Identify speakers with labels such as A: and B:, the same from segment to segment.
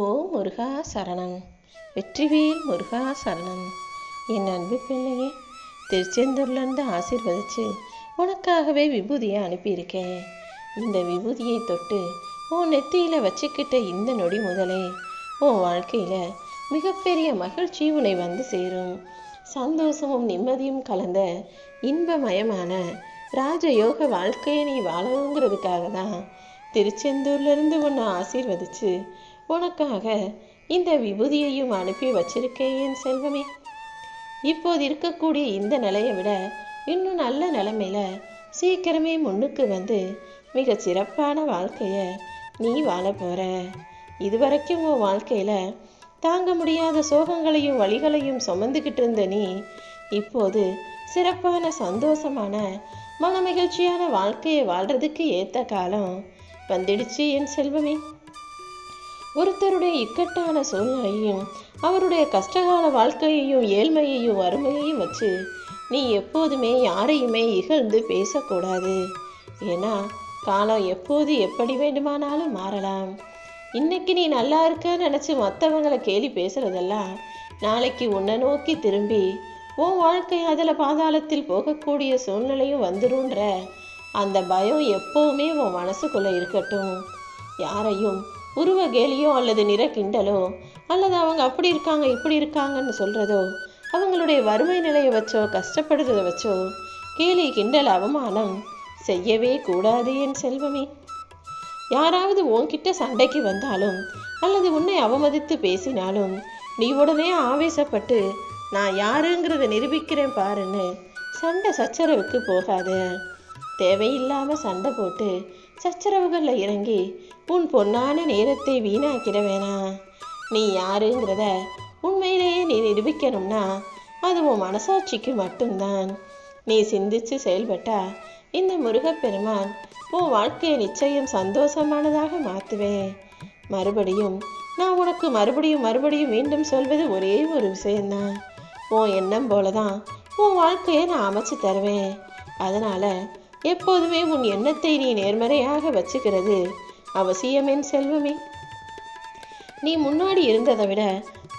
A: ஓ முருகா சரணம். வெற்றிவேல் முருகா சரணம். என் அன்பு பிள்ளையே திருச்செந்தூர்லேருந்து ஆசிர்வதிச்சு உனக்காகவே விபூதியை அனுப்பியிருக்கேன். இந்த விபூதியை தொட்டு உன் நெத்தியில் வச்சுக்கிட்ட இந்த நொடி முதலே உன் வாழ்க்கையில் மிகப்பெரிய மகிழ்ச்சி உன்னை வந்து சேரும். சந்தோஷமும் நிம்மதியும் கலந்த இன்பமயமான ராஜயோக வாழ்க்கையை நீ வாழணுங்கிறதுக்காக தான் திருச்செந்தூர்லேருந்து உன்னை ஆசீர்வதிச்சு உனக்காக இந்த விபூதியையும் அனுப்பி வச்சிருக்கேன் என் செல்வமே. இப்போது இருக்கக்கூடிய இந்த நிலையை விட இன்னும் நல்ல நிலைமையில சீக்கிரமே முன்னுக்கு வந்து மிக சிறப்பான வாழ்க்கையை நீ வாழ போற. இதுவரைக்கும் உன் வாழ்க்கையில தாங்க முடியாத சோகங்களையும் வழிகளையும் சுமந்துக்கிட்டு இருந்த நீ இப்போது சிறப்பான சந்தோஷமான மனமகிழ்ச்சியான வாழ்க்கையை வாழ்றதுக்கு ஏத்த காலம் வந்துடுச்சு என் செல்வமே. ஒருத்தருடைய இக்கட்டான சூழ்நிலையும் அவருடைய கஷ்டகால வாழ்க்கையையும் ஏழ்மையையும் வறுமையையும் வச்சு நீ எப்போதுமே யாரையுமே இகழ்ந்து பேசக்கூடாது. ஏன்னா காலம் எப்போது எப்படி வேண்டுமானாலும் மாறலாம். இன்னைக்கு நீ நல்லா இருக்கன்னு நினச்சி மற்றவங்களை கேலி பேசுறதெல்லாம் நாளைக்கு உன்னை நோக்கி திரும்பி உன் வாழ்க்கை அதில் பாதாளத்தில் போகக்கூடிய சூழ்நிலையும் வந்துருன்ற அந்த பயம் எப்போவுமே உன் மனசுக்குள்ளே இருக்கட்டும். யாரையும் உருவ கேலியோ அல்லது நிற கிண்டலோ? அல்லது அவங்க அப்படி இருக்காங்க இப்படி இருக்காங்கன்னு சொல்கிறதோ அவங்களுடைய வறுமை நிலையை வச்சோ கஷ்டப்படுறதை வச்சோ? கேலி கிண்டல் அவமானம் செய்யவே கூடாது என் செல்வமே. யாராவது உன்கிட்ட சண்டைக்கு வந்தாலும் அல்லது உன்னை அவமதித்து பேசினாலும் நீ உடனே ஆவேசப்பட்டு நான் யாருங்கிறத நிரூபிக்கிறேன் பாருன்னு சண்டை சச்சரவுக்கு போகாத. தேவையில்லாமல் சண்டை போட்டு சச்சரவுகளில் இறங்கி உன் பொன்னான நேரத்தை வீணாக்கிட வேணாம் நீ யாருங்கிறத உண்மையிலேயே நீ நிரூபிக்கணும்னா அது உன் மனசாட்சிக்கு மட்டும்தான். நீ சிந்திச்சு செயல்பட்டா இந்த முருகப்பெருமான் உன் வாழ்க்கையை நிச்சயம் சந்தோஷமானதாக மாற்றுவேன் மறுபடியும் நான் உனக்கு மறுபடியும் மறுபடியும் மீண்டும் சொல்வது ஒரே ஒரு விஷயம்தான். உன் எண்ணம் போல தான் உன் வாழ்க்கையை நான் அமைச்சு தருவேன். அதனால் எப்போதுமே உன் எண்ணத்தை நீ நேர்மறையாக வச்சுக்கிறது அவசியமேன் செல்வமே. நீ முன்னாடி இருந்ததை விட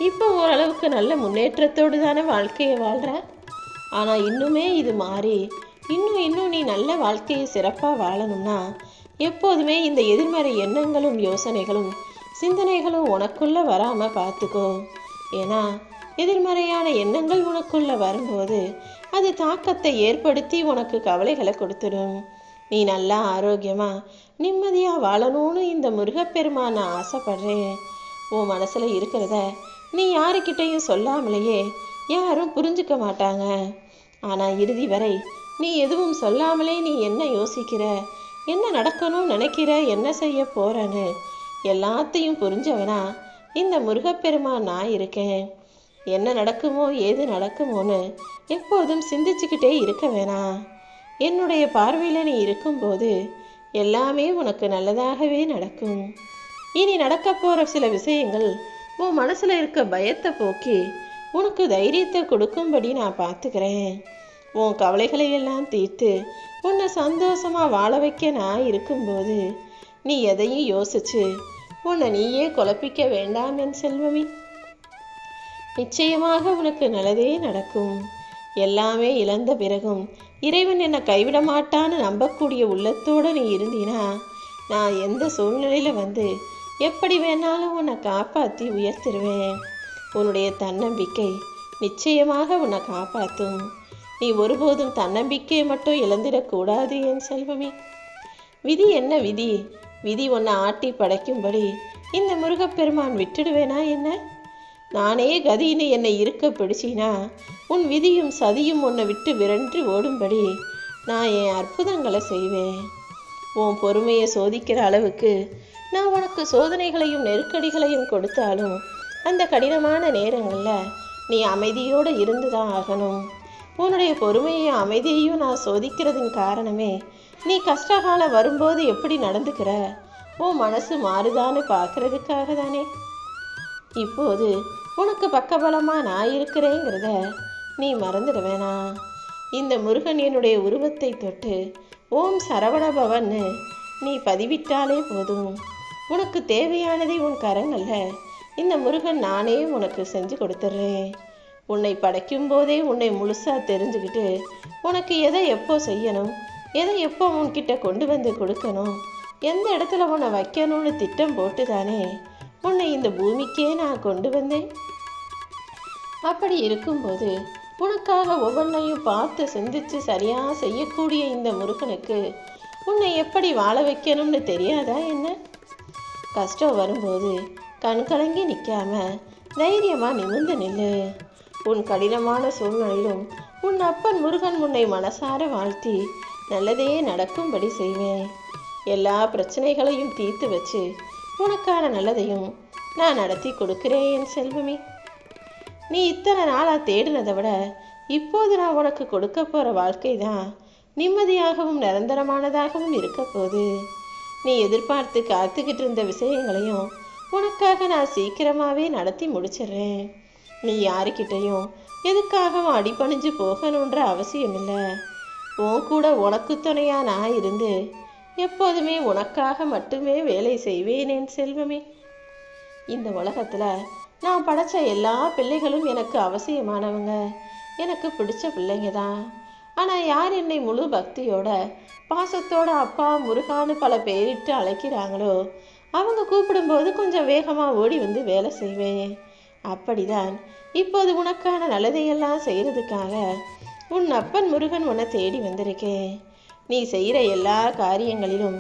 A: இப்போ ஓரளவுக்கு நல்ல முன்னேற்றத்தோடு தானே வாழ்க்கையை வாழ்கிற ஆனால் இன்னுமே இது மாறி இன்னும் இன்னும் நீ நல்ல வாழ்க்கையை சிறப்பாக வாழணும்னா எப்போதுமே இந்த எதிர்மறை எண்ணங்களும் யோசனைகளும் சிந்தனைகளும் உனக்குள்ள வராமல் பார்த்துக்கோ ஏன்னா எதிர்மறையான எண்ணங்கள் உனக்குள்ள வரும்போது அது தாக்கத்தை ஏற்படுத்தி உனக்கு கவலைகளை கொடுத்துடும். நீ நல்லா ஆரோக்கியமா நிம்மதியா வாழணும்னு இந்த முருகப்பெருமான் நான் ஆசைப்படுறேன் உன் மனசுல இருக்கிறத நீ யாருக்கிட்டையும் சொல்லாமலேயே யாரும் புரிஞ்சுக்க மாட்டாங்க. ஆனா இறுதி வரை நீ எதுவும் சொல்லாமலே நீ என்ன யோசிக்கிற? என்ன நடக்கணும்னு நினைக்கிற? என்ன செய்ய போறன்னு எல்லாத்தையும் புரிஞ்சவனா இந்த முருகப்பெருமான் நான் இருக்கேன். என்ன நடக்குமோ ஏது நடக்குமோன்னு எப்போதும் சிந்திச்சுக்கிட்டே இருக்க வேணாம். என்னுடைய பார்வையில் நீ இருக்கும்போது எல்லாமே உனக்கு நல்லதாகவே நடக்கும். இனி நடக்க போகிற சில விஷயங்கள் உன் மனசில் இருக்க பயத்தை போக்கி உனக்கு தைரியத்தை கொடுக்கும்படி நான் பார்த்துக்கிறேன். உன் கவலைகளை எல்லாம் தீர்த்து உன்னை சந்தோஷமாக வாழ வைக்க நான் இருக்கும்போது நீ எதையும் யோசிச்சு உன்னை நீயே குழப்பிக்க வேண்டாம் என் செல்வமே. நிச்சயமாக உனக்கு நல்லதே நடக்கும். எல்லாமே இழந்த பிறகும் இறைவன் என்னை கைவிட மாட்டான்னு நம்பக்கூடிய உள்ளத்தோடு நீ இருந்தினா நான் எந்த சூழ்நிலையில் வந்து எப்படி வேணாலும் உன்னை காப்பாற்றி உயர்த்திடுவேன் உன்னுடைய தன்னம்பிக்கை நிச்சயமாக உன்னை காப்பாற்றும் நீ ஒருபோதும் தன்னம்பிக்கையை மட்டும் இழந்திடக்கூடாது என் செல்வமே. விதி என்ன விதி? விதி உன்னை ஆட்டி படைக்கும்படி இந்த முருகப்பெருமான் விட்டுடுவேனா என்ன? நானே கதின்னு என்னை இருக்க பிடிச்சினா உன் விதியும் சதியும் உன்னை விட்டு விரன்று ஓடும்படி நான் என் அற்புதங்களை செய்வேன். உன் பொறுமையை சோதிக்கிற அளவுக்கு நான் உனக்கு சோதனைகளையும் நெருக்கடிகளையும் கொடுத்தாலும் அந்த கடினமான நேரங்களில் நீ அமைதியோடு இருந்து தான் ஆகணும். உன்னுடைய பொறுமையையும் அமைதியையும் நான் சோதிக்கிறதின் காரணமே நீ கஷ்டகாலம் வரும்போது எப்படி நடந்துக்கிற? உன் மனசு மாறுதான்னு பார்க்கறதுக்காக தானே இப்போது உனக்கு பக்கபலமாக நான் இருக்கிறேங்கிறத நீ மறந்துட வேணாம் இந்த முருகன் என்னுடைய உருவத்தை தொட்டு ஓம் சரவண பவன்னு நீ பதிவிட்டாலே போதும். உனக்கு தேவையானதை உன் கரங்களில் இந்த முருகன் நானே உனக்கு செஞ்சு கொடுத்துட்றேன். உன்னை படைக்கும் போதே உன்னை முழுசாக தெரிஞ்சுக்கிட்டு உனக்கு எதை எப்போ செய்யணும் எதை எப்போ உன்கிட்ட கொண்டு வந்து கொடுக்கணும் எந்த இடத்துல உன்னை வைக்கணும்னு திட்டம் போட்டு தானே உன்னை இந்த பூமிக்கே நான் கொண்டு வந்தேன். அப்படி இருக்கும்போது உனக்காக ஒவ்வொன்றையும் பார்த்து சிந்திச்சு சரியாக செய்யக்கூடிய இந்த முருகனுக்கு உன்னை எப்படி வாழ வைக்கணும்னு தெரியாதா என்ன? கஷ்டம் வரும்போது கண் கலங்கி நிற்காம தைரியமாக நிமிர்ந்து நில்லு. உன் கடினமான சூழ்நிலையிலும் உன் அப்பன் முருகன் உன்னை மனசார வாழ்த்தி நல்லதே நடக்கும்படி செய்வேன். எல்லா பிரச்சனைகளையும் தீர்த்து வச்சு உனக்கான நல்லதையும் நான் நடத்தி கொடுக்கிறேன் என் செல்வமே. நீ இத்தனை நாளாக தேடினதை விட இப்போது நான் உனக்கு கொடுக்க போகிற வாழ்க்கை தான் நிம்மதியாகவும் நிரந்தரமானதாகவும் இருக்க நீ எதிர்பார்த்து காத்துக்கிட்டு இருந்த விஷயங்களையும் உனக்காக நான் சீக்கிரமாகவே நடத்தி முடிச்சிடுறேன். நீ யாருக்கிட்டையும் எதுக்காகவும் அடிபணிஞ்சு போகணுன்ற அவசியம் இல்லை உன் கூட உனக்கு துணையாக நான் இருந்து எப்போதுமே உனக்காக மட்டுமே வேலை செய்வேன் என் செல்வமே. இந்த உலகத்துல நான் படைச்ச எல்லா பிள்ளைகளும் எனக்கு அவசியமானவங்க. எனக்கு பிடிச்ச பிள்ளைங்க தான் ஆனால் யார் என்னை முழு பக்தியோட பாசத்தோட அப்பா முருகான்னு பல பேரிட்டு அழைக்கிறாங்களோ அவங்க கூப்பிடும்போது கொஞ்சம் வேகமாக ஓடி வந்து வேலை செய்வேன். அப்படிதான் இப்போது உனக்கான நல்லதையெல்லாம் செய்கிறதுக்காக உன் அப்பன் முருகன் உன்னை தேடி வந்திருக்கேன். நீ செய்கிற எல்லா காரியங்களிலும்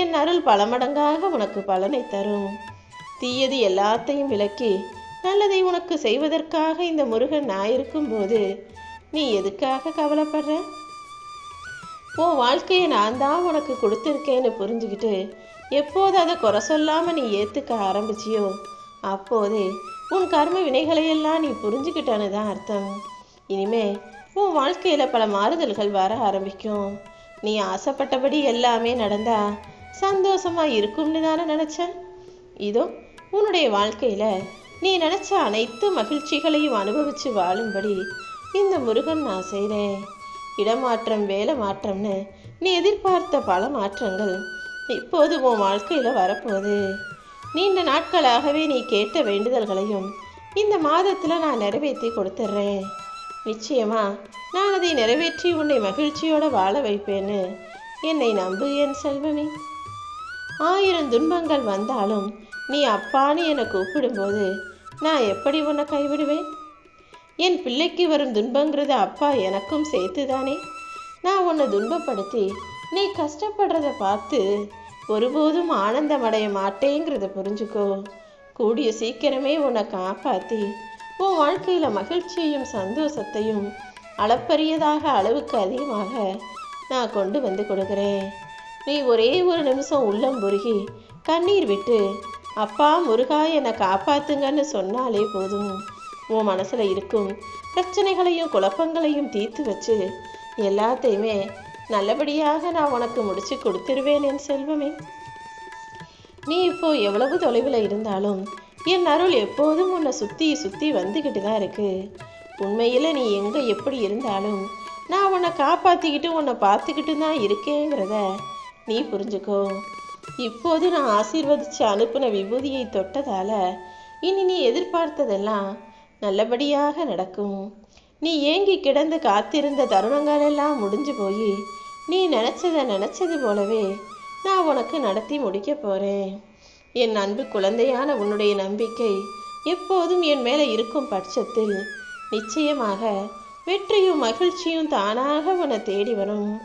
A: என் அருள் பல மடங்காக உனக்கு பலனை தரும். தீயது எல்லாத்தையும் விலக்கி நல்லதை உனக்கு செய்வதற்காக இந்த முருகன் நான் இருக்கும்போது நீ எதுக்காக கவலைப்படுற? உன் வாழ்க்கையை நான் தான் உனக்கு கொடுத்துருக்கேன்னு புரிஞ்சுக்கிட்டு எப்போது அதை குறை சொல்லாமல் நீ ஏற்றுக்க ஆரம்பிச்சியோ அப்போதே உன் கர்ம வினைகளையெல்லாம் நீ புரிஞ்சுக்கிட்டன்னு தான் அர்த்தம். இனிமே உன் வாழ்க்கையில் பல மாறுதல்கள் வர ஆரம்பிக்கும். நீ ஆசைப்பட்டபடி எல்லாமே நடந்தா சந்தோஷமா இருக்கும்னு தானே நினச்சேன். இதோ உன்னுடைய வாழ்க்கையில் நீ நினச்ச அனைத்து மகிழ்ச்சிகளையும் அனுபவித்து வாழும்படி இந்த முருகன் நான் செய்கிறேன் இடமாற்றம் வேலை மாற்றம்னு நீ எதிர்பார்த்த பல மாற்றங்கள் இப்போது உன் வாழ்க்கையில் வரப்போகுது. நீண்ட நாட்களாகவே நீ கேட்ட வேண்டுதல்களையும் இந்த மாதத்தில் நான் நிறைவேற்றி கொடுத்துட்றேன் நிச்சயமா நான் அதை நிறைவேற்றி உன்னை மகிழ்ச்சியோட வாழ வைப்பேன்னு என்னை நம்பு என் செல்வமே. ஆயிரம் துன்பங்கள் வந்தாலும் நீ அப்பான்னு என்னை கூப்பிடும்போது நான் எப்படி உன்னை கைவிடுவேன்? என் பிள்ளைக்கு வரும் துன்பங்கிறது அப்பா எனக்கும் சேர்த்து தானே நான் உன்னை துன்பப்படுத்தி நீ கஷ்டப்படுறத பார்த்து ஒருபோதும் ஆனந்தமடைய மாட்டேங்கிறத புரிஞ்சுக்கோ. கூடிய சீக்கிரமே உன்னை காப்பாற்றி உன் வாழ்க்கையில் மகிழ்ச்சியையும் சந்தோஷத்தையும் அளப்பரியதாக அளவுக்கு அதிகமாக நான் கொண்டு வந்து கொடுக்குறேன். நீ ஒரே ஒரு நிமிஷம் உள்ளம் பொருகி கண்ணீர் விட்டு அப்பா முருகா என்னை காப்பாத்துங்கன்னு சொன்னாலே போதும். உன் மனசில் இருக்கும் பிரச்சனைகளையும் குழப்பங்களையும் தீர்த்து வச்சு எல்லாத்தையுமே நல்லபடியாக நான் உனக்கு முடிச்சு கொடுத்துருவேன் என் செல்வமே. நீ இப்போ எவ்வளவு தொலைவில் இருந்தாலும் என் அருள் எப்போதும் உன்னை சுற்றி சுற்றி வந்துக்கிட்டு தான் இருக்கு. உண்மையில் நீ எங்கே எப்படி இருந்தாலும் நான் உன்னை காப்பாற்றிக்கிட்டு உன்னை பார்த்துக்கிட்டு தான் இருக்கேங்கிறத நீ புரிஞ்சுக்கோ. இப்போது நான் ஆசீர்வதிச்சு அனுப்பின விபூதியை தொட்டதால இனி நீ எதிர்பார்த்ததெல்லாம் நல்லபடியாக நடக்கும். நீ ஏங்கி கிடந்து காத்திருந்த தருணங்கள் எல்லாம் முடிஞ்சு போய் நீ நினச்சதை நினச்சது போலவே நான் உனக்கு நடத்தி முடிக்க போகிறேன் என் அன்பு குழந்தையான உன்னுடைய நம்பிக்கை எப்போதும் என் மேலே இருக்கும் பட்சத்தில் நிச்சயமாக வெற்றியும் மகிழ்ச்சியும் தானாக உன்னை தேடி வரும்.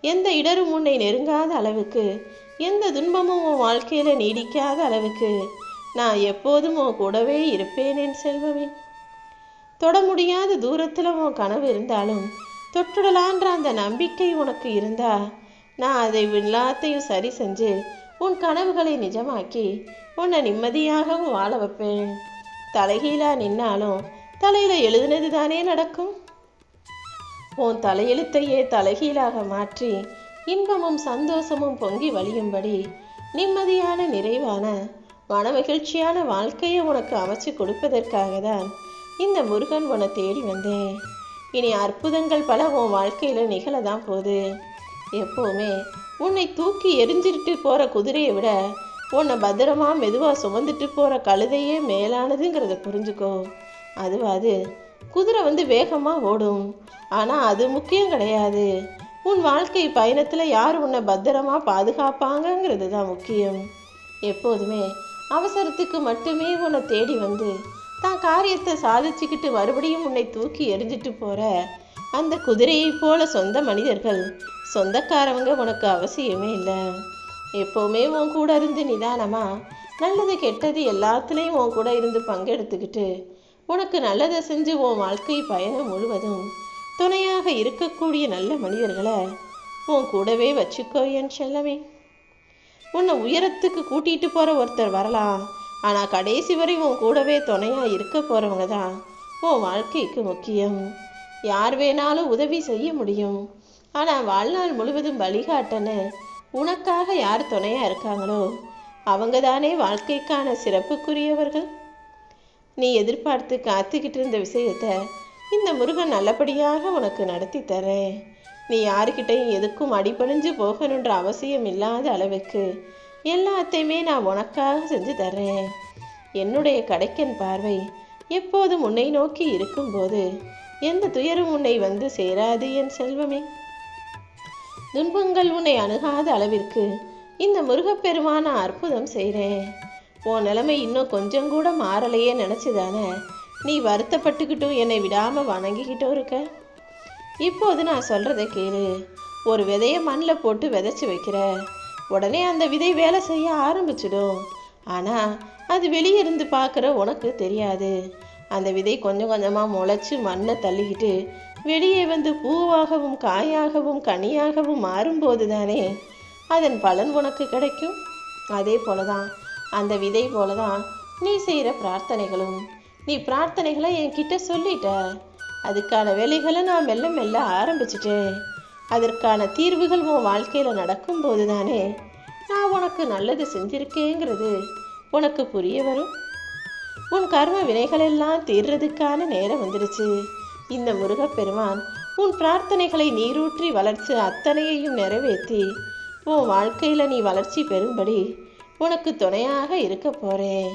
A: எந்த இடரும் உன்னை நெருங்காத அளவுக்கு எந்த துன்பமும் உன் வாழ்க்கையில் நீடிக்காத அளவுக்கு நான் எப்போதும் உன் கூடவே இருப்பேன் என் செல்வமே. தொட முடியாத தூரத்தில் உன் கனவு இருந்தாலும் தொட்டுடலான்ற அந்த நம்பிக்கை உனக்கு இருந்தா நான் அதை எல்லாத்தையும் சரி செஞ்சு உன் கனவுகளை நிஜமாக்கி உன்னை நிம்மதியாகவும் வாழ வைப்பேன். தலைகீழா நின்னாலும் தலையில எழுதுனது தானே நடக்கும்? உன் தலையெழுத்தையே தலைகீழாக மாற்றி இன்பமும் சந்தோஷமும் பொங்கி வழியும்படி நிம்மதியான நிறைவான மனமகிழ்ச்சியான வாழ்க்கையை உனக்கு அமைச்சு கொடுப்பதற்காக தான் இந்த முருகன் உன்னை தேடி வந்தேன். இனி அற்புதங்கள் பல உன் வாழ்க்கையில் நிகழதான் போகுது. எப்போவுமே உன்னை தூக்கி எரிஞ்சிட்டு போகிற குதிரையை விட உன்னை பத்திரமா மெதுவாக சுமந்துட்டு போகிற கழுதையே மேலானதுங்கிறத புரிஞ்சுக்கோ. அதுவாது குதிரை வந்து வேகமாக ஓடும். ஆனால் அது முக்கியம் கிடையாது. உன் வாழ்க்கை பயணத்தில் யார் உன்னை பத்திரமா பாதுகாப்பாங்கங்கிறது தான் முக்கியம். எப்போதுமே அவசரத்துக்கு மட்டுமே உன்னை தேடி வந்து தான் காரியத்தை சாதிச்சுக்கிட்டு மறுபடியும் உன்னை தூக்கி எரிஞ்சிட்டு போகிற அந்த குதிரையைப் போல சொந்த மனிதர்கள் சொந்தக்காரவங்க உனக்கு அவசியமே இல்லை. எப்போவுமே உன் கூட இருந்து நிதானமாக நல்லது கெட்டது எல்லாத்துலேயும் உன் கூட இருந்து பங்கெடுத்துக்கிட்டு உனக்கு நல்லதை செஞ்சு உன் வாழ்க்கை பயணம் முழுவதும் துணையாக இருக்கக்கூடிய நல்ல மனிதர்களை உன் கூடவே வச்சுக்கோ என் செல்லவே உன்னை உயரத்துக்கு கூட்டிகிட்டு போகிற ஒருத்தர் வரலாம். ஆனால் கடைசி வரை உன் கூடவே துணையாக இருக்க போகிறவங்க தான் உன் வாழ்க்கைக்கு முக்கியம். யார் வேணாலும் உதவி செய்ய முடியும். ஆனால் வாழ்நாள் முழுவதும் வழிகாட்டன்னு உனக்காக யார் துணையாக இருக்காங்களோ அவங்க தானே வாழ்க்கைக்கான சிறப்புக்குரியவர்கள். நீ எதிர்பார்த்து காத்துக்கிட்டு இருந்த விஷயத்த இந்த முருகன் நல்லபடியாக உனக்கு நடத்தி தரேன். நீ யாருக்கிட்டையும் எதுக்கும் அடிபணிஞ்சு போகணுன்ற அவசியம் இல்லாத அளவுக்கு எல்லாத்தையுமே நான் உனக்காக செஞ்சு தர்றேன் என்னுடைய கடைக்கன் பார்வை எப்போதும் உன்னை நோக்கி இருக்கும்போது எந்த துயரும் உன்னை வந்து சேராது என் செல்வமே. துன்பங்கள் உன்னை அணுகாத அளவிற்கு இந்த முருகப்பெருமான அற்புதம் செய்கிறேன். உன் நிலைமை இன்னும் கொஞ்சம் கூட மாறலையே நினச்சிதானே? நீ வருத்தப்பட்டுக்கிட்டும் என்னை விடாமல் வணங்கிக்கிட்டும் இருக்க? இப்போது நான் சொல்கிறத கேளு. ஒரு விதையை மண்ணில் போட்டு விதைச்சி வைக்கிற. உடனே அந்த விதை வேலை செய்ய ஆரம்பிச்சிடும். ஆனால் அது வெளியே இருந்து பார்க்குற உனக்கு தெரியாது. அந்த விதை கொஞ்சம் கொஞ்சமாக முளைச்சி மண்ணை தள்ளிக்கிட்டு வெளியே வந்து பூவாகவும் காயாகவும் கனியாகவும் மாறும்போது தானே அதன் பலன் உனக்கு கிடைக்கும்? அதே போல தான் அந்த விதை போல தான் நீ செய்கிற பிரார்த்தனைகளும். நீ பிரார்த்தனைகளை என்கிட்ட சொல்லிட்ட. அதுக்கான வேலைகளை நான் மெல்ல மெல்ல ஆரம்பிச்சிட்டேன். அதற்கான தீர்வுகள் உன் வாழ்க்கையில் நடக்கும்போது தானே நான் உனக்கு நல்லது செஞ்சிருக்கேங்கிறது உனக்கு புரிய வரும்? உன் கர்ம வினைகளெல்லாம் தீர்றதுக்கான நேரம் வந்துடுச்சு இந்த முருகப்பெருமான் உன் பிரார்த்தனைகளை நீரூற்றி வளர்ச்சி அத்தனையையும் நிறைவேற்றி உன் வாழ்க்கையில் நீ வளர்ச்சி பெறும்படி உனக்கு துணையாக இருக்க போறேன்.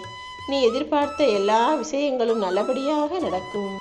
A: நீ எதிர்பார்த்த எல்லா விஷயங்களும் நல்லபடியாக நடக்கும்.